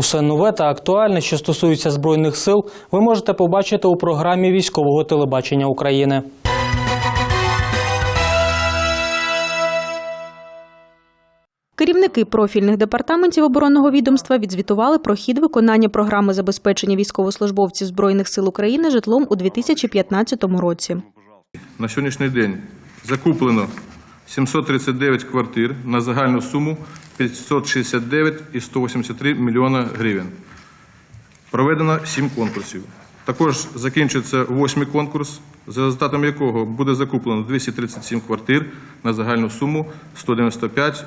Усе нове та актуальне, що стосується збройних сил, ви можете побачити у програмі військового телебачення України. Керівники профільних департаментів оборонного відомства відзвітували про хід виконання програми забезпечення військовослужбовців збройних сил України житлом у 2015 році. На сьогоднішній день закуплено 739 квартир на загальну суму 569,183 мільйона гривень. Проведено 7 конкурсів. Також закінчується восьмий конкурс, за результатом якого буде закуплено 237 квартир на загальну суму 195,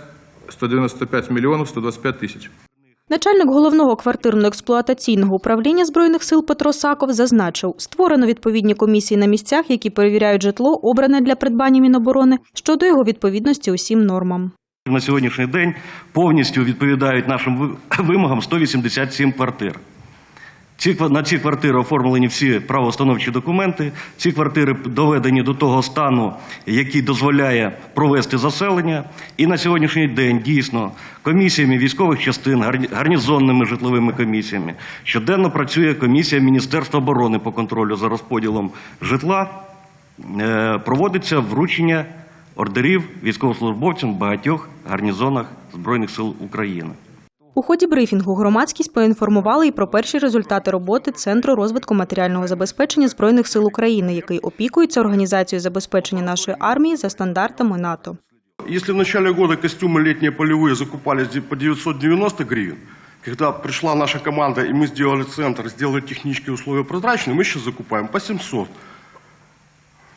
195 мільйонів 125 тисяч. Начальник головного квартирно-експлуатаційного управління збройних сил Петро Саков зазначив, створено відповідні комісії на місцях, які перевіряють житло, обране для придбання Міноборони щодо його відповідності усім нормам. На сьогоднішній день повністю відповідають нашим вимогам 187 квартир. Ці, на ці квартири оформлені всі правоустановчі документи. Ці квартири доведені до того стану, який дозволяє провести заселення. І на сьогоднішній день дійсно комісіями військових частин, гарні- гарнізонними житловими комісіями щоденно працює комісія Міністерства оборони по контролю за розподілом житла. Е, Проводиться вручення ордерів військовослужбовцям в багатьох гарнізонах Збройних сил України. У ході брифінгу громадськість поінформували і про перші результати роботи Центру розвитку матеріального забезпечення Збройних сил України, який опікується організацією забезпечення нашої армії за стандартами НАТО. Если в начале года костюмы летние полевые закупались де- по 990 гривен, когда пришла наша команда и мы сделали центр, сделали технические условия прозрачные, мы сейчас закупаем по 700.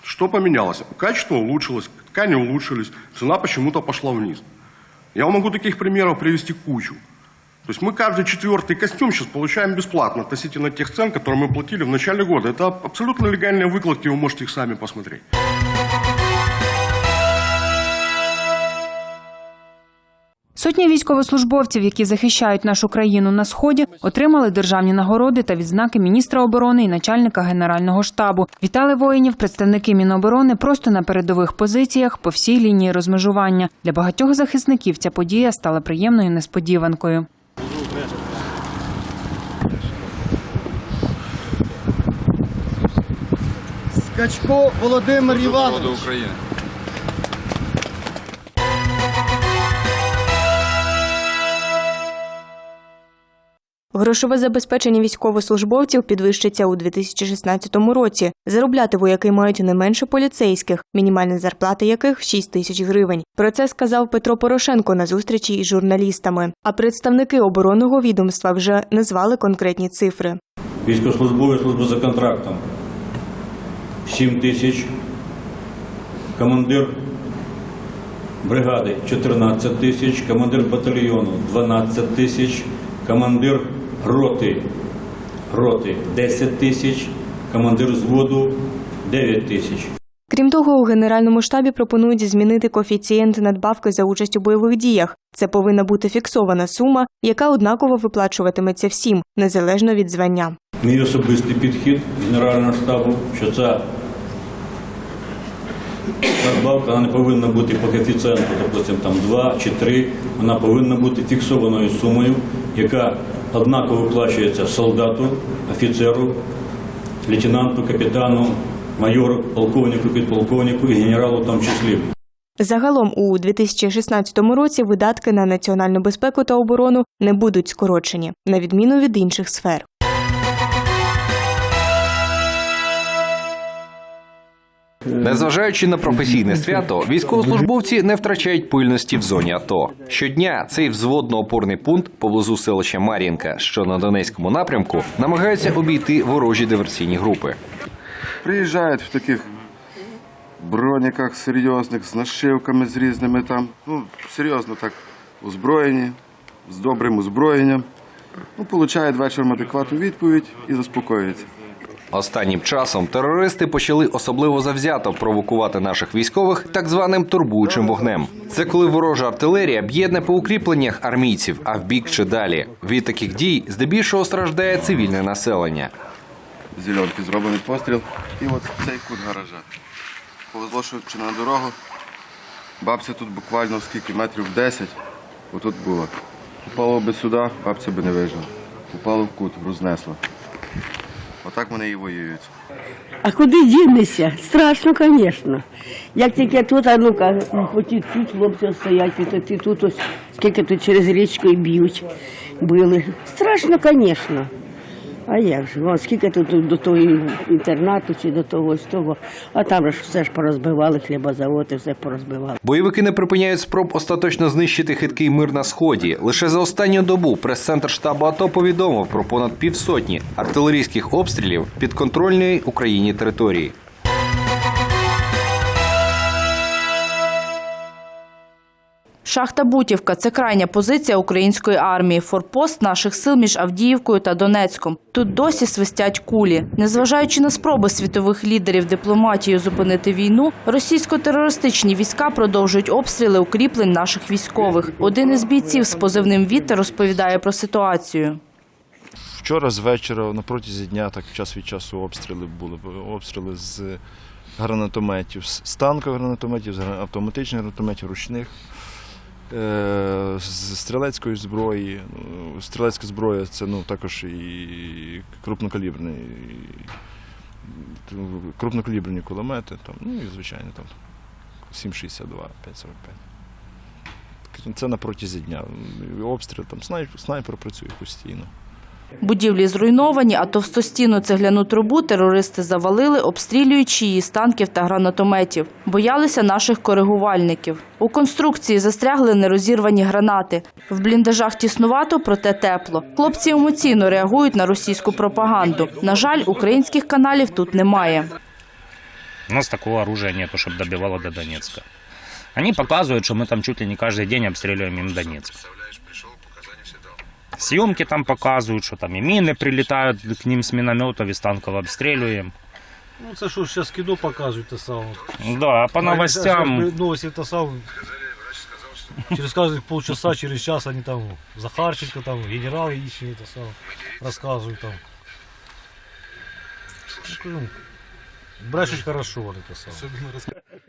Что поменялось? Качество улучшилось, ткани улучшились, цена почему-то пошла вниз. Я могу таких примеров привести кучу. То есть мы каждый четвертый костюм сейчас получаем бесплатно относительно тех цен, которые мы платили в начале года. Это абсолютно легальные выкладки, вы можете их сами посмотреть. Сотні військовослужбовців, які захищають нашу країну на сході, отримали державні нагороди та відзнаки міністра оборони і начальника генерального штабу. Вітали воїнів представники Міноборони просто на передових позиціях по всій лінії розмежування. Для багатьох захисників ця подія стала приємною несподіванкою. Скачко Володимир Іванович. Грошове забезпечення військовослужбовців підвищиться у 2016 році. Заробляти вояки мають не менше поліцейських, мінімальна зарплата яких 6 тисяч гривень. Про це сказав Петро Порошенко на зустрічі із журналістами. А представники оборонного відомства вже назвали конкретні цифри. Військовослужбовець служба за контрактом 7 тисяч. Командир бригади 14 тисяч, командир батальйону 12 тисяч, командир роти, роти 10 тисяч, командир взводу 9 тисяч. Крім того, у генеральному штабі пропонують змінити коефіцієнт надбавки за участь у бойових діях. Це повинна бути фіксована сума, яка однаково виплачуватиметься всім, незалежно від звання. Мій особистий підхід Генерального штабу, що ця надбавка вона не повинна бути по коефіцієнту, допустимо, там 2 чи 3, вона повинна бути фіксованою сумою, яка однаково виплачується солдату, офіцеру, лейтенанту, капітану, майору, полковнику, підполковнику і генералу в тому числі. Загалом у 2016 році видатки на національну безпеку та оборону не будуть скорочені, на відміну від інших сфер. Незважаючи на професійне свято, військовослужбовці не втрачають пильності в зоні АТО. Щодня цей взводно-опорний пункт поблизу селища Мар'їнка, що на Донецькому напрямку, намагаються обійти ворожі диверсійні групи. Приїжджають в таких броніках серйозних, з нашивками з різними там. Ну, серйозно так озброєні, з добрим озброєнням. Ну, получають вечором адекватну відповідь і заспокоюються. Останнім часом терористи почали особливо завзято провокувати наших військових так званим турбуючим вогнем. Це коли ворожа артилерія б'є не по укріпленнях армійців, а в бік чи далі. Від таких дій здебільшого страждає цивільне населення. Зеленки зроблений постріл. І от цей кут гаража. Повезло, що на дорогу. Бабця тут буквально скільки метрів 10. Отут була. Попало би сюди, бабця би не вижила. Упало в кут, рознесло. Отак вони і воюють. А куди дінешся? Страшно, звісно. Як тільки тут, а ну-ка, хоті тут хлопці стоять, то ти тут ось, скільки тут через річку і б'ють, били. Страшно, звісно. А як ж? О, скільки тут до того інтернату чи до того ось того, а там ж все ж порозбивали, хлібозаводи, все порозбивали. Бойовики не припиняють спроб остаточно знищити хиткий мир на сході. Лише за останню добу прес-центр штабу АТО повідомив про понад півсотні артилерійських обстрілів підконтрольної Україні території. Шахта Бутівка це крайня позиція української армії, форпост наших сил між Авдіївкою та Донецьком. Тут досі свистять кулі. Незважаючи на спроби світових лідерів дипломатію зупинити війну, російсько-терористичні війська продовжують обстріли укріплень наших військових. Один із бійців з позивним «Вітер» розповідає про ситуацію. Вчора з вечора на протязі дня так час від часу обстріли були. Обстріли з гранатометів, з танкових гранатометів, з автоматичних гранатометів, ручних, з стрілецької зброї. Ну, Стрілецька зброя це ну, також і крупнокаліберний. Крупнокаліберні кулемети, там, ну і звичайно там 7,62, 5,45. Це на протязі дня. Обстріл, там снайпер, снайпер працює постійно. Будівлі зруйновані, а товстостінну цегляну трубу терористи завалили, обстрілюючи її з танків та гранатометів. Боялися наших коригувальників. У конструкції застрягли нерозірвані гранати. В бліндажах тіснувато, проте тепло. Хлопці емоційно реагують на російську пропаганду. На жаль, українських каналів тут немає. У нас такого оружия нету, чтобы добивало до Донецка. Они показывают, что мы там чуть ли не каждый день обстреливаем им Донецк. Съемки там показывают, что там и мины прилетают к ним с минометов, и с танков обстреливаем. Ну, це що зараз кіно показують те саме. Да, а по новостям... Новості те саме. Через кожних полчаса, через час вони там Захарченко, там генерали їхні те саме розказують там. Ну, Брешуть хорошо вони те.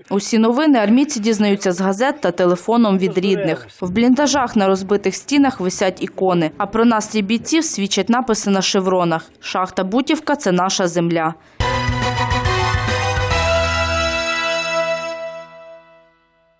Усі новини армійці дізнаються з газет та телефоном від рідних. В бліндажах на розбитих стінах висять ікони. А про настрій бійців свідчать написи на шевронах. Шахта Бутівка це наша земля.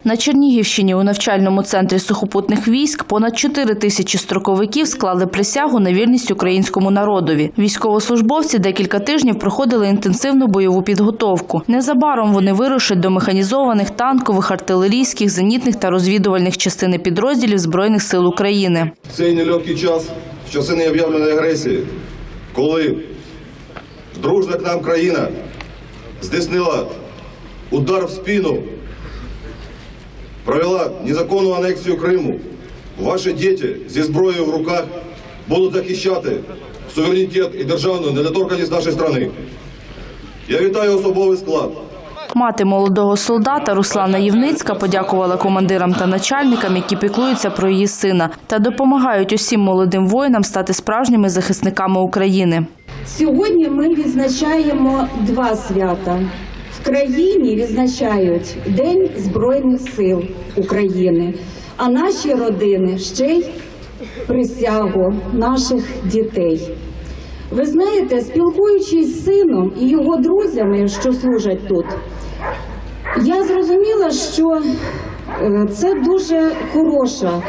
На Чернігівщині у навчальному центрі сухопутних військ понад 4 тисячі строковиків склали присягу на вірність українському народові. Військовослужбовці декілька тижнів проходили інтенсивну бойову підготовку. Незабаром вони вирушать до механізованих, танкових, артилерійських, зенітних та розвідувальних частин підрозділів Збройних сил України. цей нелегкий час, в часи необ'явленої агресії, коли дружна к нам країна здійснила удар в спину, провела незаконну анексію Криму, ваші діти зі зброєю в руках будуть захищати суверенітет і державну недоторканність нашої країни. Я вітаю особовий склад. Мати молодого солдата Руслана Євницька подякувала командирам та начальникам, які піклуються про її сина та допомагають усім молодим воїнам стати справжніми захисниками України. Сьогодні ми відзначаємо два свята. Країні відзначають День Збройних сил України, а наші родини ще й присягу наших дітей. Ви знаєте, спілкуючись з сином і його друзями, що служать тут, я зрозуміла, що е, це дуже хороша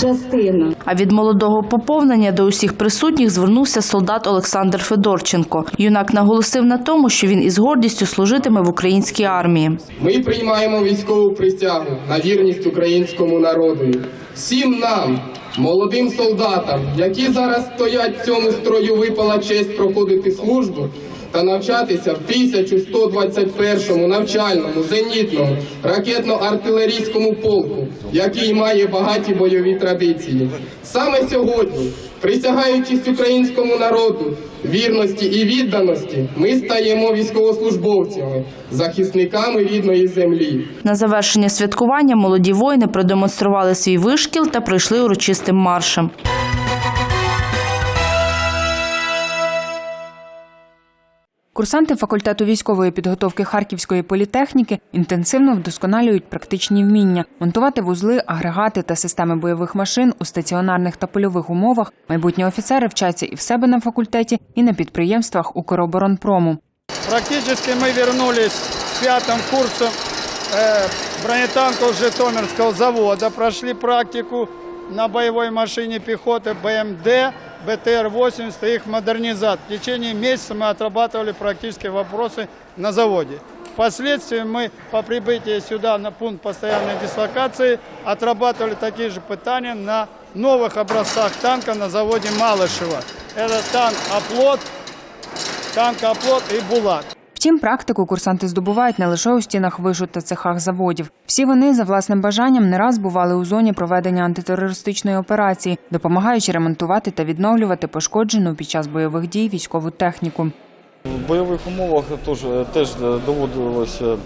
частина. А від молодого поповнення до усіх присутніх звернувся солдат Олександр Федорченко. Юнак наголосив на тому, що він із гордістю служитиме в українській армії. Ми приймаємо військову присягу на вірність українському народу. Всім нам, молодим солдатам, які зараз стоять в цьому строю, випала честь проходити службу та навчатися в 1121 навчальному зенітному ракетно-артилерійському полку, який має багаті бойові традиції. Саме сьогодні, присягаючись українському народу, вірності і відданості, ми стаємо військовослужбовцями, захисниками рідної землі. На завершення святкування молоді воїни продемонстрували свій вишкіл та пройшли урочистим маршем. Курсанти факультету військової підготовки Харківської політехніки інтенсивно вдосконалюють практичні вміння монтувати вузли, агрегати та системи бойових машин у стаціонарних та польових умовах. Майбутні офіцери вчаться і в себе на факультеті, і на підприємствах Укроборонпрому. Практически мы вернулись с пятым курсом э, бронетанков Житомирского завода. Прошли практику На боевой машине пехоты БМД, БТР-80 и их модернизат. В течение месяца мы отрабатывали практические вопросы на заводе. Впоследствии мы по прибытии сюда на пункт постоянной дислокации отрабатывали такие же пытания на новых образцах танка на заводе Малышева. Это танк «Оплот», танк «Оплот» и «Булат». Втім, практику курсанти здобувають не лише у стінах вишу та цехах заводів. Всі вони за власним бажанням не раз бували у зоні проведення антитерористичної операції, допомагаючи ремонтувати та відновлювати пошкоджену під час бойових дій військову техніку. В бойових умовах теж, доводилося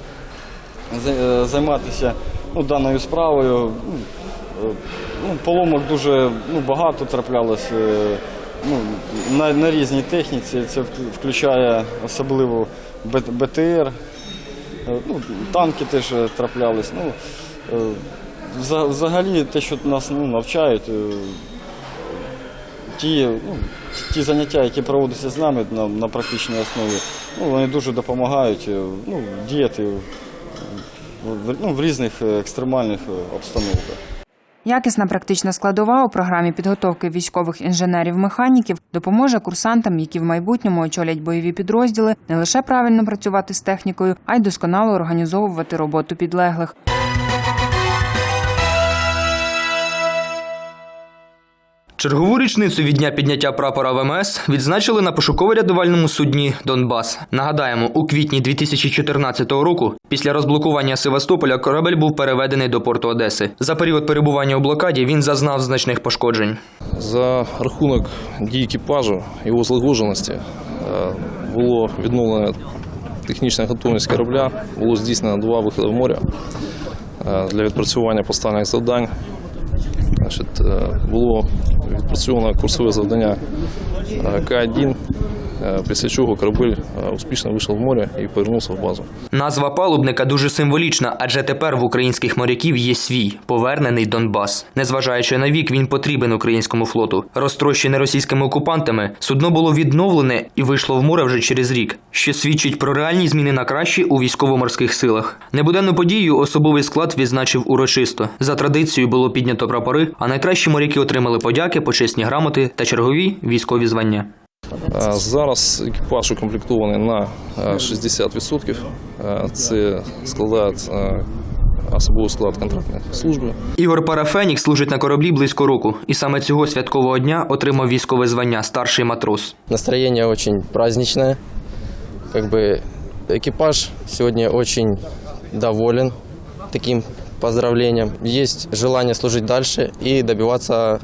займатися ну, даною справою. Ну, е, Ну, поломок дуже ну, багато траплялося е, ну, на, на різній техніці. Це вк- включає особливо БТР, е, ну, танки теж траплялись. Ну, е, взагалі те, що нас ну, навчають, е, ті, ну, ті заняття, які проводяться з нами на, на практичній основі, ну, вони дуже допомагають е, ну, діяти ну, в різних е, екстремальних е, обстановках. Якісна практична складова у програмі підготовки військових інженерів-механіків допоможе курсантам, які в майбутньому очолять бойові підрозділи, не лише правильно працювати з технікою, а й досконало організовувати роботу підлеглих. Чергову річницю від дня підняття прапора ВМС відзначили на пошуково-рятувальному судні Донбас. Нагадаємо, у квітні 2014 року, після розблокування Севастополя, корабель був переведений до порту Одеси. За період перебування у блокаді він зазнав значних пошкоджень. За рахунок дій екіпажу, його злагодженості е, було відновлено технічна готовність корабля, було здійснено два виходи в море е, для відпрацювання поставлених завдань. Значить, е, було відпрацьовано курсове завдання е, К-1, е, після чого корабель успішно вийшов в море і повернувся в базу. Назва палубника дуже символічна, адже тепер в українських моряків є свій повернений Донбас. Незважаючи на вік, він потрібен українському флоту. Розтрощене російськими окупантами, судно було відновлене і вийшло в море вже через рік, що свідчить про реальні зміни на краще у військово-морських силах. Небуденну подію особовий склад відзначив урочисто. За традицією було піднято прапори, а найкращі моряки отримали подяки, почесні грамоти та чергові військові звання. Е, Зараз екіпаж укомплектований на е, 60%. Е, Це складає е, особовий склад контрактної служби. Ігор Парафенік служить на кораблі близько року, і саме цього святкового дня отримав військове звання старший матрос. Настроение очень праздничное. Как бы экипаж сегодня очень доволен таким поздравлением. Есть желание служить дальше и добиваться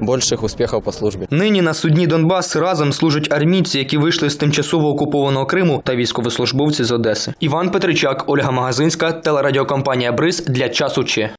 больших успехов по службі Нині на судні Донбас разом служать армійці, які вийшли з тимчасово окупованого Криму та військовослужбовці з Одеси. Іван Петричак, Ольга Магазинська, телерадіокомпанія Бриз для часу Че.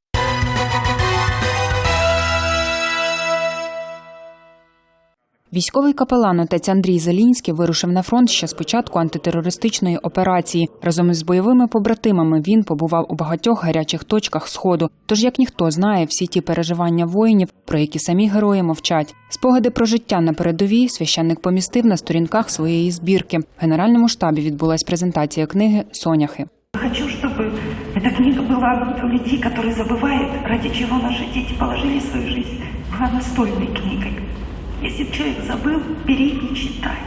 Військовий капелан отець Андрій Зелінський вирушив на фронт ще з початку антитерористичної операції. Разом із бойовими побратимами він побував у багатьох гарячих точках сходу. Тож як ніхто знає всі ті переживання воїнів, про які самі герої мовчать. Спогади про життя на передовій священник помістив на сторінках своєї збірки. В генеральному штабі відбулась презентація книги Соняхи. Хочу, чтобы эта книга была у людей, которые забывают, ради чего наши дети положили свою жизнь, была настольной книгой. Если человек забыл, бери и читай.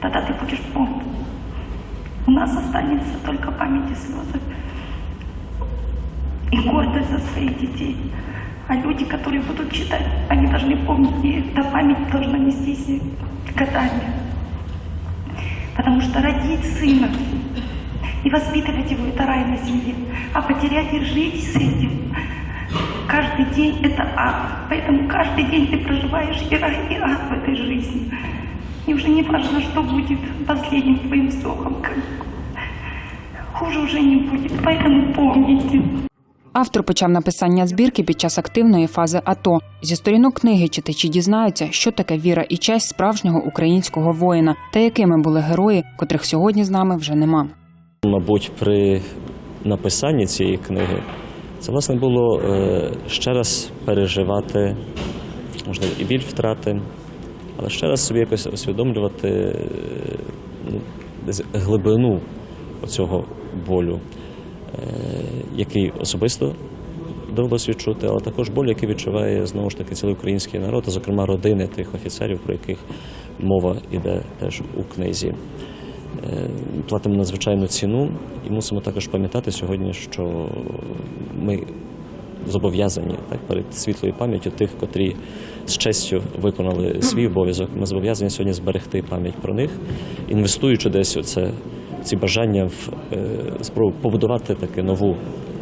Тогда ты будешь помнить. У нас останется только память и слезы. И гордость за своих детей. А люди, которые будут читать, они должны помнить, и эта память должна нестись годами. Потому что родить сына и воспитывать его это рай на земле, а потерять и жить с этим. Каждый день это ад, поэтому каждый день ты проживаешь и рай, и ад в этой жизни. И уже не важно, что будет последним твоим вздохом. Хуже уже не будет, поэтому помните. Автор почав написання збірки під час активної фази АТО. Зі сторінок книги читачі дізнаються, що таке віра і честь справжнього українського воїна та якими були герої, котрих сьогодні з нами вже нема. Мабуть, при написанні цієї книги це власне було е, ще раз переживати, можливо, і біль втрати, але ще раз собі якось усвідомлювати е, ну, глибину цього болю, е, який особисто довелось відчути, але також боль, який відчуває знову ж таки цілий український народ, а зокрема родини тих офіцерів, про яких мова йде теж у книзі. Е, Платимо надзвичайну ціну і мусимо також пам'ятати сьогодні, що ми зобов'язані так перед світлою пам'яттю тих, котрі з честю виконали свій обов'язок. Ми зобов'язані сьогодні зберегти пам'ять про них, інвестуючи десь у це ці бажання в е, спробу побудувати таки нову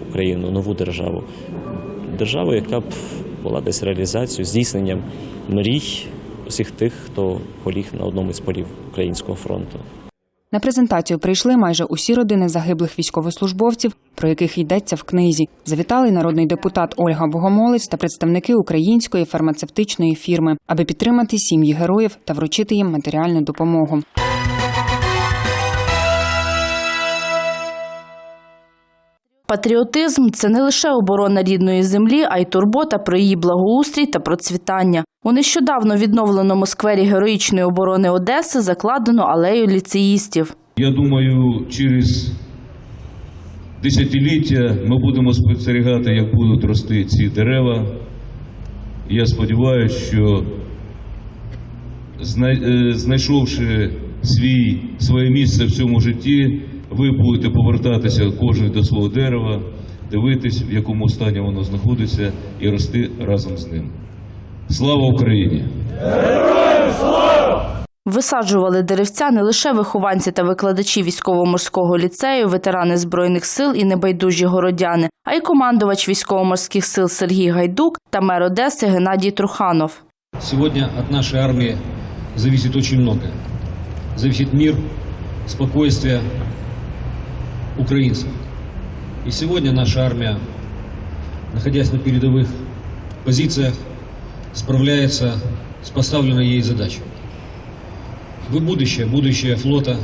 Україну, нову державу. Державу, яка б була десь реалізацією, здійсненням мрій усіх тих, хто поліг на одному із полів українського фронту. На презентацію прийшли майже усі родини загиблих військовослужбовців, про яких йдеться в книзі. Завітали народний депутат Ольга Богомолець та представники української фармацевтичної фірми, аби підтримати сім'ї героїв та вручити їм матеріальну допомогу. Патріотизм це не лише оборона рідної землі, а й турбота про її благоустрій та процвітання. У нещодавно відновленому сквері героїчної оборони Одеси закладено алею ліцеїстів. Я думаю, через десятиліття ми будемо спостерігати, як будуть рости ці дерева. Я сподіваюся, що е, знайшовши свій, своє місце в цьому житті, ви будете повертатися кожен до свого дерева, дивитись, в якому стані воно знаходиться, і рости разом з ним. Слава Україні! Висаджували деревця не лише вихованці та викладачі військово-морського ліцею, ветерани збройних сил і небайдужі городяни, а й командувач військово-морських сил Сергій Гайдук та мер Одеси Геннадій Труханов. Сегодня от нашей армии зависит очень многое. Зависит мир, спокойствие украинцев. И сегодня наша армия, находясь на передовых позициях, справляется с поставленной ей задачей. Вы будущее, будущее флота.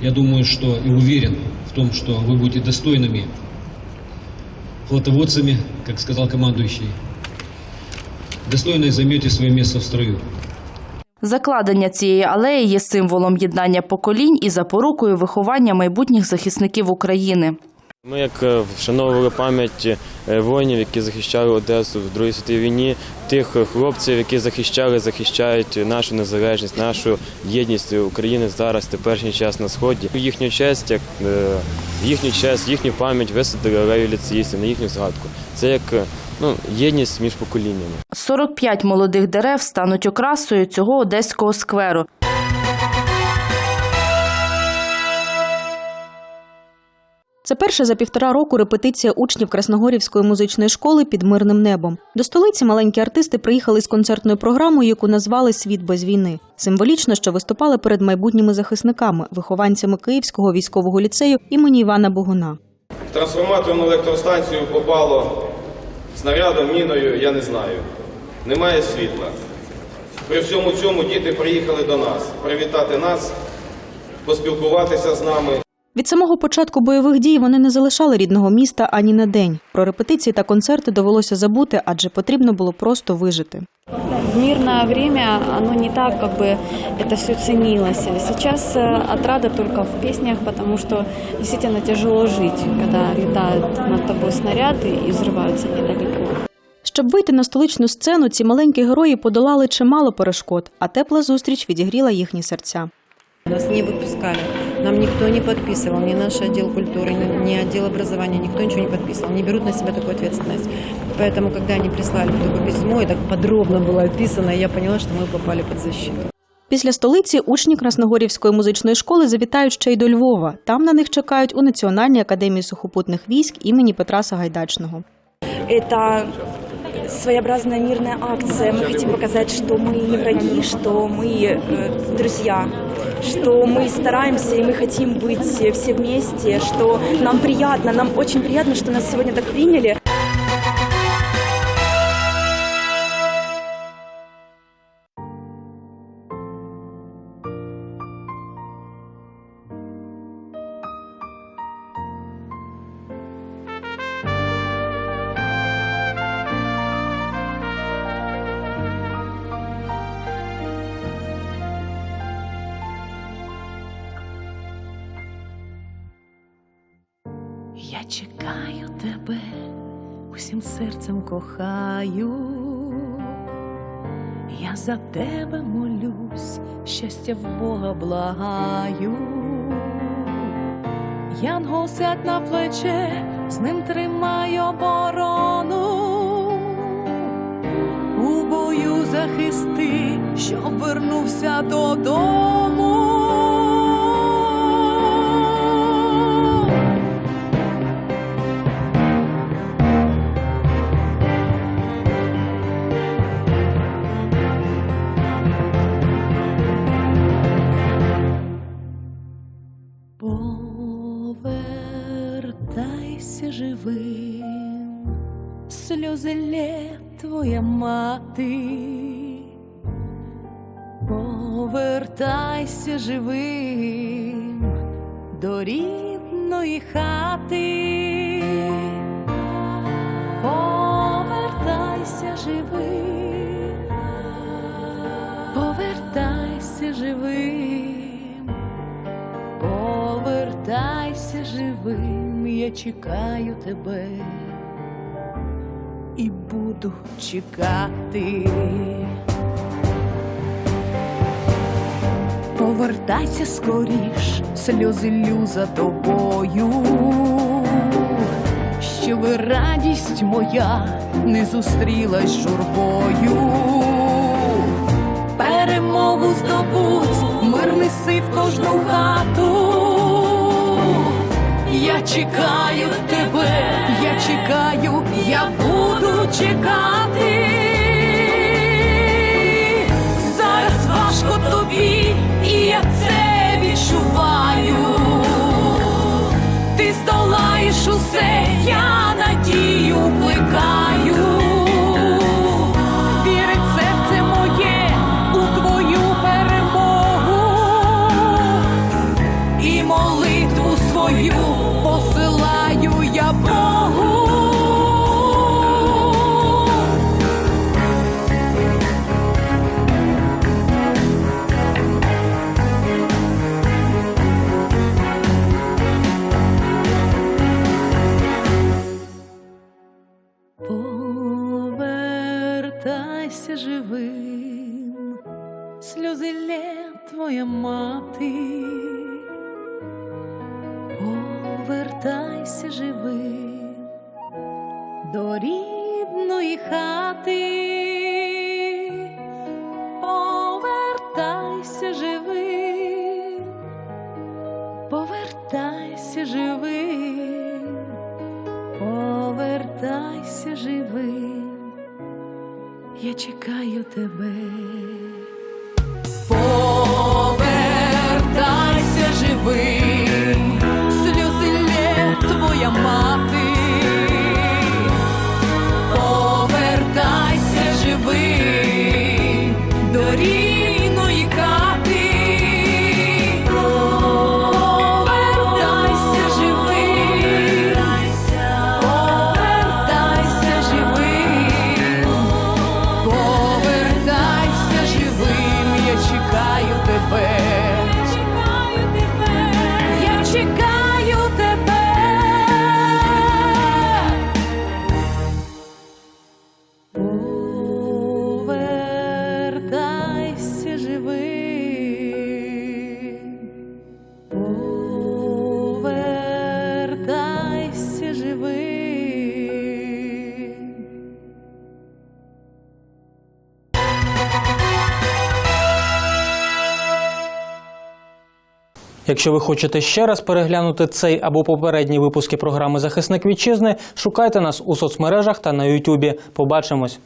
Я думаю, что и уверен в том, что вы будете достойными флотоводцами, как сказал командующий, достойно займете своє місце в строю. Закладення цієї алеї є символом єднання поколінь і запорукою виховання майбутніх захисників України. Ми як е, вшановували пам'ять е, воїнів, які захищали Одесу в Другій світовій війні, тих е, хлопців, які захищали, захищають нашу незалежність, нашу єдність України зараз, теперішній час на сході. Їхню честь, як їхню честь, їхню пам'ять висадили алею ліцеїстів, на їхню згадку. Це як ну, єдність між поколіннями. 45 молодих дерев стануть окрасою цього одеського скверу. Це перша за півтора року репетиція учнів Красногорівської музичної школи під мирним небом. До столиці маленькі артисти приїхали з концертною програмою, яку назвали Світ без війни. Символічно, що виступали перед майбутніми захисниками, вихованцями Київського військового ліцею імені Івана Богуна. Трансформаторну електростанцію попало снарядом, міною, я не знаю. Немає світла. При всьому цьому діти приїхали до нас привітати нас, поспілкуватися з нами. Від самого початку бойових дій вони не залишали рідного міста ані на день. Про репетиції та концерти довелося забути, адже потрібно було просто вижити. В мирное время оно не так, как бы это все ценилось. Сейчас э, отрада только в песнях, потому что действительно тяжело жить, когда летают над тобой снаряды и взрываются недалеко. Щоб вийти на столичну сцену, ці маленькі герої подолали чимало перешкод, а тепла зустріч відігріла їхні серця. Нас не выпускали. Нам никто не подписывал, ни наш отдел культуры, ни, ни отдел образования, никто ничего не подписывал, не берут на себя такую ответственность. Поэтому, когда они прислали такое письмо, и так подробно было описано, я поняла, что мы попали под защиту. Після столиці учні Красногорівської музичної школи завітають ще й до Львова. Там на них чекають у Національній академії сухопутних військ імені Петра Сагайдачного. Это своеобразная мирная акция. Мы хотим показать, что мы не враги, что мы э, друзья, что мы стараемся и мы хотим быть все вместе, что нам приятно, нам очень приятно, что нас сегодня так приняли. Я чекаю тебе, усім серцем кохаю. Я за тебе молюсь, щастя в Бога благаю. Янгол сядь на плече, з ним тримай оборону. У бою захисти, щоб вернувся додому. Повертайся живим, сльози лє твоя мати. Повертайся живим до рідної хати. Повертайся живим, Повертайся живим, я чекаю тебе і буду чекати. Повертайся скоріш, сльози лю за тобою, щоб радість моя не зустрілась журбою. Перемогу здобуть, мир неси в кожну хату. Чекаю тебе, я чекаю, я буду чекати. Зараз важко тобі, і я це відчуваю. Ти здолаєш усе, я надію плекаю. Я чекаю тебе. Повертайся живим, Якщо ви хочете ще раз переглянути цей або попередні випуски програми Захисник вітчизни, шукайте нас у соцмережах та на Ютубі. Побачимось.